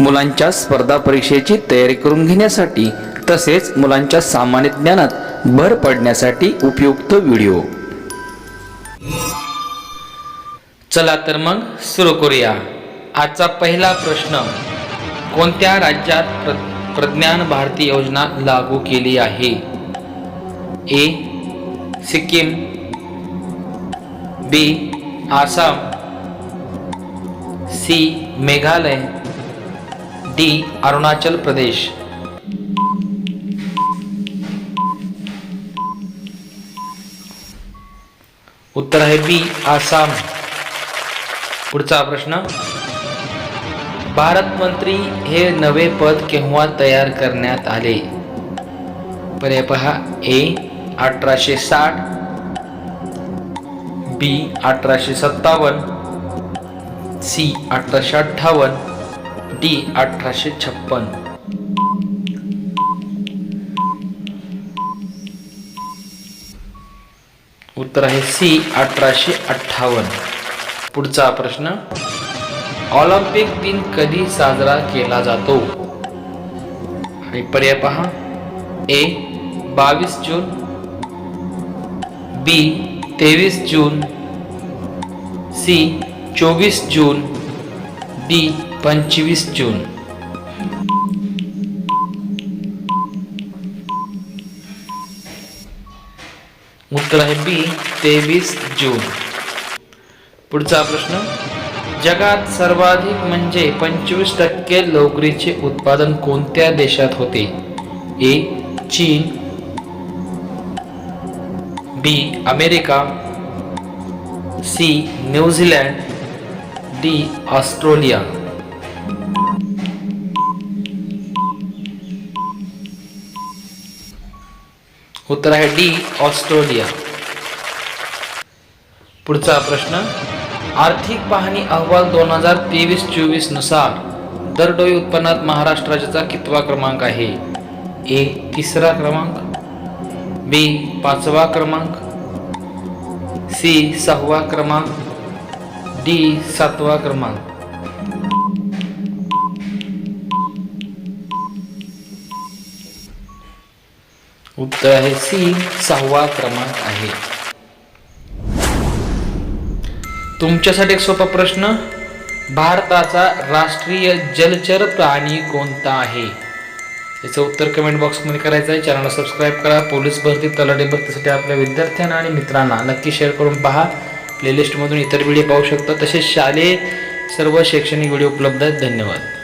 मुलांच्या स्पर्धा परीक्षेची तयारी करून घेण्यासाठी तसेच मुलांच्या सामान्य ज्ञानात भर पडण्यासाठी उपयुक्त व्हिडिओ. चला तर मग सुरू करूया. आजचा पहिला प्रश्न कोणत्या राज्यात प्र प्रज्ञान भारती योजना लागू केली आहे? A Sikkim B Assam C Meghalaya D Arunachal Pradesh. उत्तर आहे बी आसाम. पुढचा प्रश्न. भारत मंत्री हे नवे पद केव्हा तयार करण्यात आले? पर्याय पहा. ए अठराशे साठ. बी अठराशे सत्तावन्न. सी अठराशे अठ्ठावन्न. डी अठराशे छप्पन. उत्तर आहे सी अठराशे अठ्ठावन्न. पुढचा प्रश्न ऑलिम्पिक दिन कधी साजरा केला जातो? आणि पर्याय पहा. ए बावीस जून. बी तेवीस जून. सी चोवीस जून. डी पंचवीस जून. उत्तर आहे बी तेवीस जून. पुढचा प्रश्न. जगात सर्वाधिक म्हणजे पंचवीस टक्के लोकरीचे उत्पादन कोणत्या देशात होते? ए चीन. B America. C New Zealand. D Australia. उत्तर आहे डी ऑस्ट्रेलिया. पुढचा प्रश्न आर्थिक पाहणी अहवाल दोन हजार तेवीस चोवीसनुसार दरडोई उत्पन्नात महाराष्ट्र राज्याचा कितवा क्रमांक आहे? ए तिसरा क्रमांक. बी पाचवा क्रमांक. सी सहावा क्रमांक. डी सातवा क्रमांक. उत्तर आहे सी सहावा क्रमांक आहे. तुमच्यासाठी एक सोपा प्रश्न. भारताचा राष्ट्रीय जलचर प्राणी कोणता आहे? याचं उत्तर कमेंट बॉक्समध्ये करायचं आहे. चॅनलला सबस्क्राईब करा. पोलीस भरती तलाठी भरतीसाठी आपल्या विद्यार्थ्यांना आणि मित्रांना नक्की शेअर करून पहा. प्लेलिस्टमधून इतर व्हिडिओ पाहू शकता. तसेच शालेय सर्व शैक्षणिक व्हिडिओ उपलब्ध आहेत. धन्यवाद.